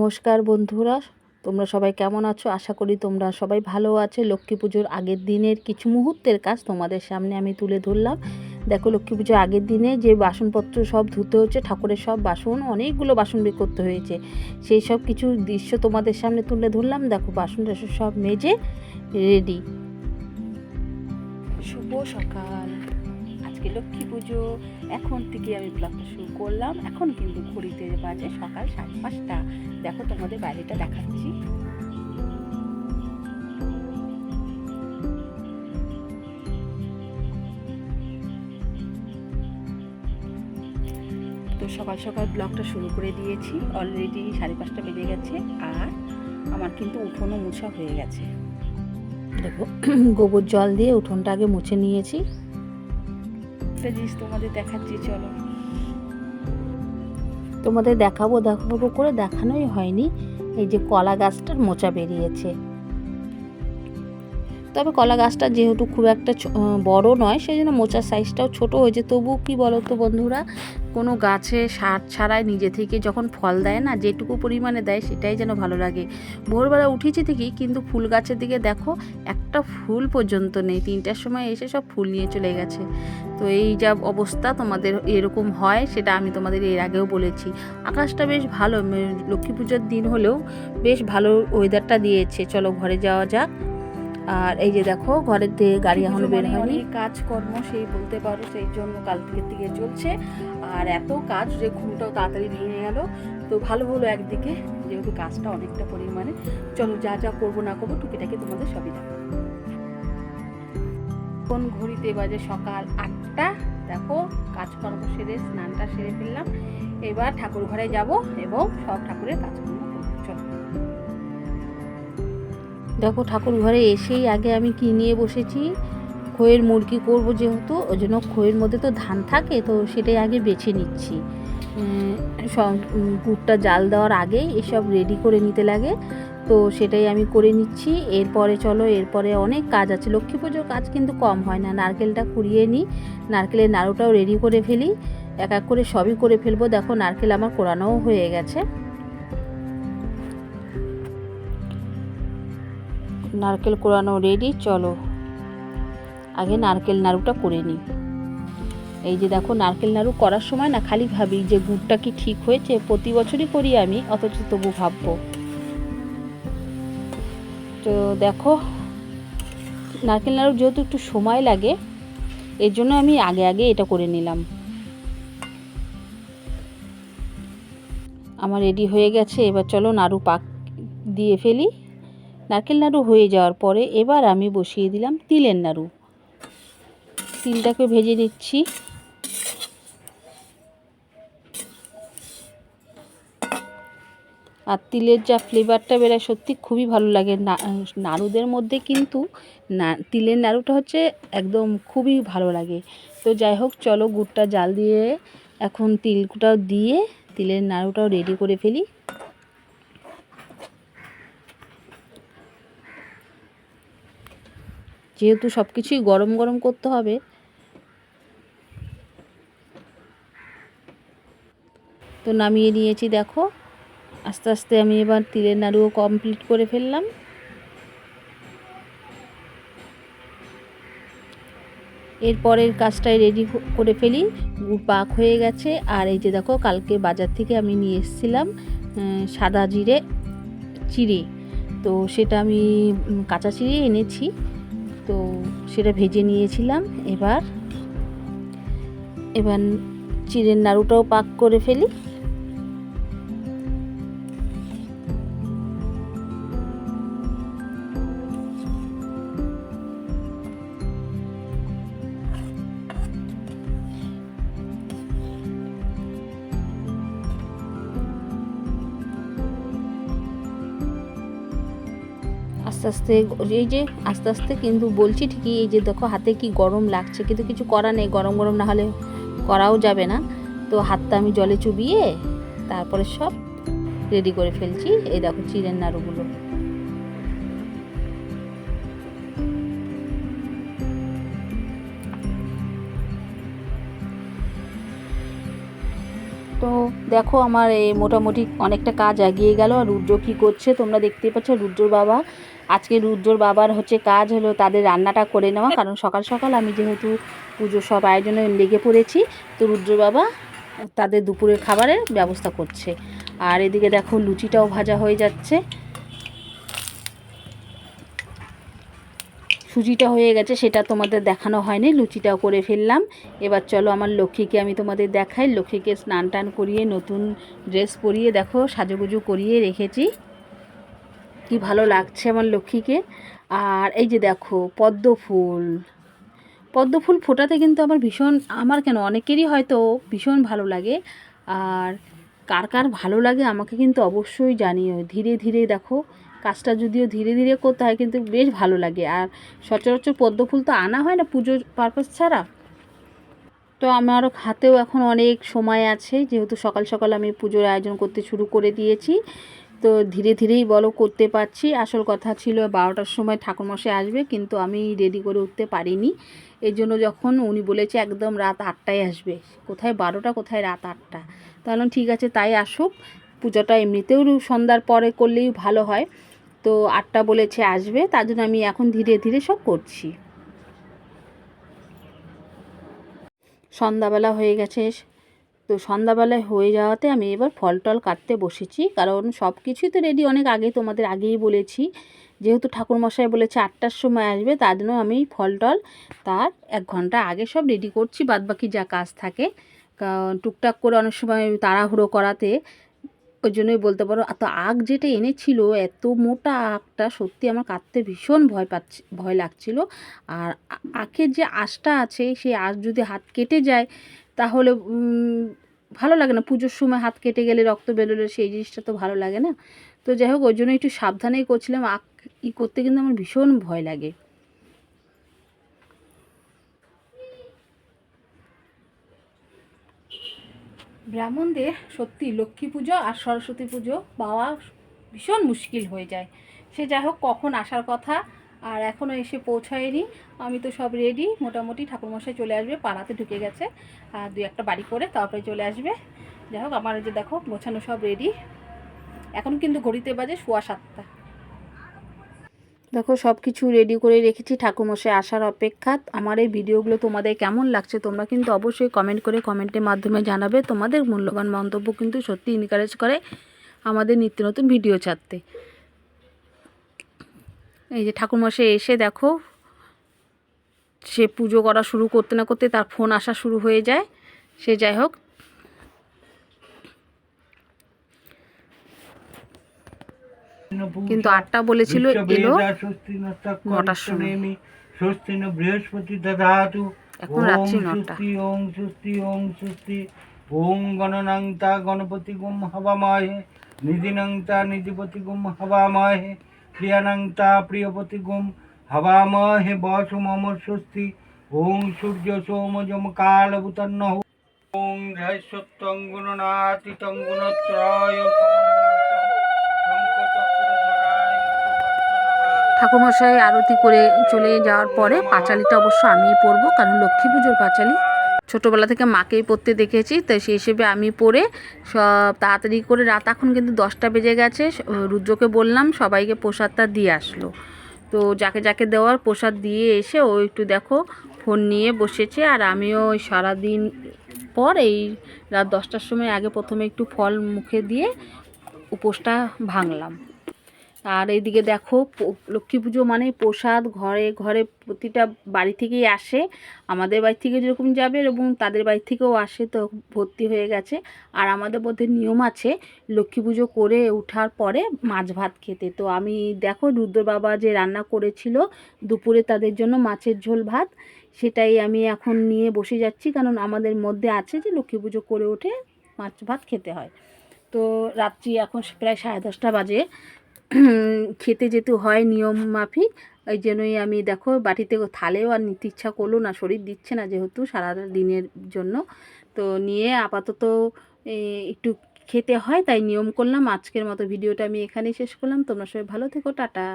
নমস্কার বন্ধুরা, তোমরা সবাই কেমন আছো? আশা করি তোমরা সবাই ভালো আছো। লক্ষ্মী পুজোর আগের দিনের কিছু মুহূর্তের কাজ তোমাদের সামনে আমি তুলে ধরলাম। দেখো, লক্ষ্মী পুজোর আগের দিনে যে বাসনপত্র সব ধুতে হচ্ছে, ঠাকুরের সব বাসন, অনেকগুলো বাসন বের করতে হয়েছে। সেই সব কিছু দৃশ্য তোমাদের সামনে তুলে ধরলাম। দেখো, বাসন টাসন সব মেজে রেডি। শুভ সকাল। আজকে লক্ষ্মী পুজো। এখন থেকে আমি ব্লগটা শুরু করলাম। এখন কিন্তু ঘড়িতে বাজে সকাল সাড়ে পাঁচটা। দেখো তোমাদের বাইরেটা দেখাচ্ছি। তো সকাল সকাল ব্লগটা শুরু করে দিয়েছি। অলরেডি সাড়ে পাঁচটা বেজে গেছে আর আমার কিন্তু উঠোনও মোছা হয়ে গেছে। দেখো, গোবর জল দিয়ে উঠোনটা আগে মুছে নিয়েছি। একটা জিনিস তোমাদের দেখাচ্ছি, চলো। তোমাদের দেখাবো দেখাবো করে দেখানোই হয়নি। এই যে কলা গাছটার মোচা বেরিয়েছে। তবে কলা গাছটা যেহেতু খুব একটা বড় নয় সেই জন্য মোচার সাইজটাও ছোট হয়েছে। তবু কি বলো তো বন্ধুরা, কোনো গাছে সার ছাড়াই নিজে থেকে যখন ফল দেয় না, যেটুকু পরিমাণে দেয় সেটাই যেন ভালো লাগে। ভোরবেলা উঠেছি ঠিকই, কিন্তু ফুল গাছের দিকে দেখো, একটা ফুল পর্যন্ত নেই। তিনটার সময় এসে সব ফুল নিয়ে চলে গেছে। তো এই যা অবস্থা তোমাদের এরকম হয়, সেটা আমি তোমাদের এর আগেও বলেছি। আকাশটা বেশ ভালো লক্ষ্মী পুজোর দিন হলেও বেশ ভালো ওয়েদারটা দিয়েছে। চলো ঘরে যাওয়া যাক। আর এই যে দেখো ঘরের দিয়ে গাড়ি এখনও বের হয়নি। কাজকর্ম সেই বলতে পারো সেই জন্য কাল থেকে দিকে চলছে। আর এত কাজ যে ঘুমটাও তাড়াতাড়ি ভেঙে গেল। তো ভালো হলো একদিকে যেহেতু কাজটা অনেকটা পরিমাণে। চলো যা যা করব না করব টুকিটাকি তোমাদের সবই দেখাবো। কোন ঘড়িতে বাজে সকাল আটটা? দেখো কাজকর্ম সেরে স্নানটা সেরে ফেললাম। এবার ঠাকুর ঘরে যাব এবং সব ঠাকুরের কাজকর্ম দেখো ঠাকুর ঘরে এসেই আগে আমি কি নিয়ে বসেছি? খইয়ের মুরগি করব যেহেতু, ওই জন্য খইয়ের মধ্যে তো ধান থাকে, তো সেটাই আগে বেছে নিচ্ছি। সব গুড়টা জাল দেওয়ার আগেই এসব রেডি করে নিতে লাগে। তো সেটাই আমি করে নিচ্ছি। এরপরে চলো, এরপরে অনেক কাজ আছে। লক্ষ্মী পুজোর কাজ কিন্তু কম হয় না। নারকেলটা কুড়িয়ে নিই। নারকেলের নাড়ুটাও রেডি করে ফেলি। এক এক করে সবই করে ফেলব। দেখো নারকেল আমার কোরানোও হয়ে গেছে। নারকেল কোরানো রেডি চলো। আগে নারকেল নাড়ুটা করে নিই। এই যে দেখো, নারকেল নাড়ু করার সময় না খালি ভাবি যে গুড়টা কি ঠিক হয়েছে, প্রতি বছরই করি আমি, অথচ তবু ভাববো। তো দেখো, নারকেল নাড়ু যেহেতু একটু সময় লাগে, এর জন্য আমি আগে আগে এটা করে নিলাম। আমার রেডি হয়ে গেছে, এবার চলো নাড়ু পাক দিয়ে ফেলি। নারকেল নাড়ু হয়ে যাওয়ার পরে এবার আমি বসিয়ে দিলাম তিলের নাড়ু। তিলটাকে ভেজে নিচ্ছি। আর তিলের যা ফ্লেভারটা বেরোয় সত্যি খুবই ভালো লাগে। না- নাড়ুদের মধ্যে কিন্তু না, তিলের নাড়ুটা হচ্ছে একদম খুবই ভালো লাগে। তো যাই হোক, চলো গুড়টা জাল দিয়ে এখন তিলটাও দিয়ে তিলের নাড়ুটাও রেডি করে ফেলি। যেহেতু সব কিছুই গরম গরম করতে হবে। তো নামিয়ে নিয়েছি, দেখো। আস্তে আস্তে আমি এবার তিলের নাড়ুও কমপ্লিট করে ফেললাম। এরপরের কাজটাই রেডি করে ফেলি। গুড় পাক হয়ে গেছে। আর এই যে দেখো, কালকে বাজার থেকে আমি নিয়ে এসেছিলাম সাদা জিরে চিড়ে। তো সেটা আমি কাঁচা চিড়ে এনেছি। তো সেটা ভেজে নিয়েছিলাম। এবার এবার চিড়ের নাড়ুটাও পাক করে ফেলি। আস্তে আস্তে এই যে আস্তে আস্তে কিন্তু বলছি ঠিকই, এই যে দেখো হাতে কি গরম লাগছে, কিন্তু কিছু করা নেই, গরম গরম না হলে করাও যাবে না। তো হাতটা আমি জলে চুবিয়ে তারপরে সব রেডি করে ফেলছি, এই দেখো চিড়ের নাড়ুগুলো। তো দেখো আমার এই মোটামুটি অনেকটা কাজ এগিয়ে গেল, আর রুদ্র কী করছে তোমরা দেখতেই পাচ্ছ, রুদ্রর বাবা আজকে রুদ্রর বাবার হচ্ছে কাজ হলো তাদের রান্নাটা করে নেওয়া, কারণ সকাল সকাল আমি যেহেতু পুজোর সব আয়োজনে লেগে পড়েছি, তো রুদ্র বাবা তাদের দুপুরের খাবারের ব্যবস্থা করছে। আর এদিকে দেখো লুচিটাও ভাজা হয়ে যাচ্ছে। সুজিটা হয়ে গেছে, সেটা তোমাদের দেখানো হয়নি, লুচিটাও করে ফেললাম। এবার চলো আমার লক্ষ্মীকে আমি তোমাদের দেখাই। লক্ষ্মীকে স্নান টান করিয়ে নতুন ড্রেস পরিয়ে দেখো, সাজুগুজু করিয়ে রেখেছি। কি ভালো লাগছে আমার লক্ষ্মীকে। আর এই যে দেখো, পদ্ম ফুল। পদ্ম ফুল ফোটাতে কিন্তু আমার ভীষণ, আমার কেন, অনেকেরই হয়তো ভীষণ ভালো লাগে। আর কার কার ভালো লাগে আমাকে কিন্তু অবশ্যই জানিও। ধীরে ধীরে দেখো, কাজটা যদিও ধীরে ধীরে করতে হয়, কিন্তু বেশ ভালো লাগে। আর সচরাচর পদ্ম ফুল তো আনা হয় না পুজোর পারপাস ছাড়া। তো আমার হাতেও এখন অনেক সময় আছে, যেহেতু সকাল সকাল আমি পুজোর আয়োজন করতে শুরু করে দিয়েছি। তো ধীরে ধীরেই বলো করতে পারছি। আসল কথা ছিল বারোটার সময় ঠাকুরমশাই আসবে, কিন্তু আমি রেডি করে উঠতে পারিনি। এই জন্য যখন উনি বলেছে একদম রাত আটটায় আসবে, কোথায় বারোটা, কোথায় রাত আটটা। তাহলে ঠিক আছে, তাই আসুক। পুজোটা এমনিতেও সন্ধ্যার পরে করলেই ভালো হয়। তো আটটা বলেছে আসবে, তার জন্য আমি এখন ধীরে ধীরে সব করছি। সন্ধ্যাবেলা হয়ে গেছে তো সন্ধ্যাবেলায় হয়ে যাওয়াতে আমি এবার ফল টল কাটতে বসেছি। কারণ সব কিছুই তো রেডি অনেক আগে তোমাদের আগেই বলেছি। যেহেতু ঠাকুরমশাই বলেছে আটটার সময় আসবে, তার জন্য আমি ফল টল তার এক ঘণ্টা আগে সব রেডি করছি, বাদবাকি যা কাজ থাকে। টুকটাক করে অনেক সময় তাড়াহুড়ো করাতে ওই জন্যই বলতে পারো তো আগ যেটা এনেছিল, এত মোটা আগটা সত্যি আমার কাটতে ভীষণ ভয় পাচ্ছি, ভয় লাগছিল। আর আখের যে আঁশটা আছে, সেই আঁশ যদি হাত কেটে যায় তাহলে ভালো লাগে না। পুজোর সময় হাত কেটে গেলে রক্ত বেরোলে সেই জিনিসটা তো ভালো লাগে না। তো যাই হোক, ওই জন্য একটু সাবধানেই করছিলাম। আঁক, ই করতে কিন্তু আমার ভীষণ ভয় লাগে। ব্রাহ্মণদের সত্যি লক্ষ্মী পুজো আর সরস্বতী পুজো পাওয়া ভীষণ মুশকিল হয়ে যায়। সে যাই হোক, কখন আসার কথা আর এখনও এসে পৌঁছায়নি। আমি তো সব রেডি মোটামুটি ঠাকুরমশাই চলে আসবে, পাড়াতে ঢুকে গেছে। আর দুই একটা বাড়ি করে তারপরে চলে আসবে। যাই হোক, আমার যে দেখো, গোছানো সব রেডি এখন কিন্তু ঘড়িতে বাজে সোয়া সাতটা। দেখো সব কিছু রেডি করে রেখেছি ঠাকুরমশাই আসার অপেক্ষা। আমার এই ভিডিওগুলো তোমাদের কেমন লাগছে তোমরা কিন্তু অবশ্যই কমেন্ট করে কমেন্টের মাধ্যমে জানাবে। তোমাদের মূল্যবান মন্তব্য কিন্তু সত্যি ইনকারেজ করে আমাদের নিত্য নতুন ভিডিও ছাড়তে। এই যে ঠাকুরমশাই এসে দেখো সে পুজো করা শুরু করতে না করতে তার ফোন আসা শুরু হয়ে যায়। সে যাই হোক। কিন্তু আটটা বলেছিল এলো নটার সময়। বৃহস্পতি দধাতু এখন রাত্রি নটা। স্বস্তি ওং স্বস্তি ওং স্বস্তি। ওং গণনাংতা গণপতি গুম হবামহে নিধিনংতা নিধিপতি গুম হবামহে প্রিয়ানংতা প্রিয়পতি গুম হবামহে বসু মম স্বস্তি। ওং সূর্য সোম যম কাল বুতন্ন ওং ধ্যাসত্তং গুণনাতীতং গুণত্রয়। ঠাকুরমশাই আরতি করে চলে যাওয়ার পরে পাঁচালিটা অবশ্য আমিই পরবো, কারণ লক্ষ্মী পুজোর পাঁচালি ছোটোবেলা থেকে মাকেই পড়তে দেখেছি, তো সেই হিসেবে আমি পরে সব তাড়াতাড়ি করে রাত এখন কিন্তু দশটা বেজে গেছে রুদ্রকে বললাম সবাইকে প্রসাদটা দিয়ে আসলো। তো যাকে যাকে দেওয়ার প্রসাদ দিয়ে এসে ও একটু দেখো ফোন নিয়ে বসেছে, আর আমিও ওই সারাদিন পর এই রাত দশটার সময় আগে প্রথমে একটু ফল মুখে দিয়ে উপোসটা ভাঙলাম। আর এইদিকে দেখো লক্ষ্মী পুজো মানে প্রসাদ, ঘরে ঘরে প্রতিটা বাড়ি থেকেই আসে। আমাদের বাড়ি থেকে যেরকম যাবে এবং তাদের বাড়ি থেকেও আসে তো ভর্তি হয়ে গেছে। আর আমাদের মধ্যে নিয়ম আছে লক্ষ্মী পুজো করে ওঠার পরে মাছ ভাত খেতে। তো আমি দেখো রুদ্র বাবা যে রান্না করেছিল দুপুরে তাদের জন্য মাছের ঝোল ভাত, সেটাই আমি এখন নিয়ে বসে যাচ্ছি। কারণ আমাদের মধ্যে আছে যে লক্ষ্মী পুজো করে ওঠে মাছ ভাত খেতে হয়। তো রাত্রি এখন প্রায় সাড়ে দশটা বাজে। খেতে যেতে হয় নিয়ম মাফিক ওই জন্যই আমি দেখো বাটিতে থালেও আর নিতে ইচ্ছা করল না, শরীর দিচ্ছে না যেহেতু সারা দিনের জন্য। তো নিয়ে আপাতত একটু খেতে হয়, তাই নিয়ম করলাম। আজকের মতো ভিডিওটা আমি এখানেই শেষ করলাম। তোমরা সবাই ভালো থেকো, টাটা।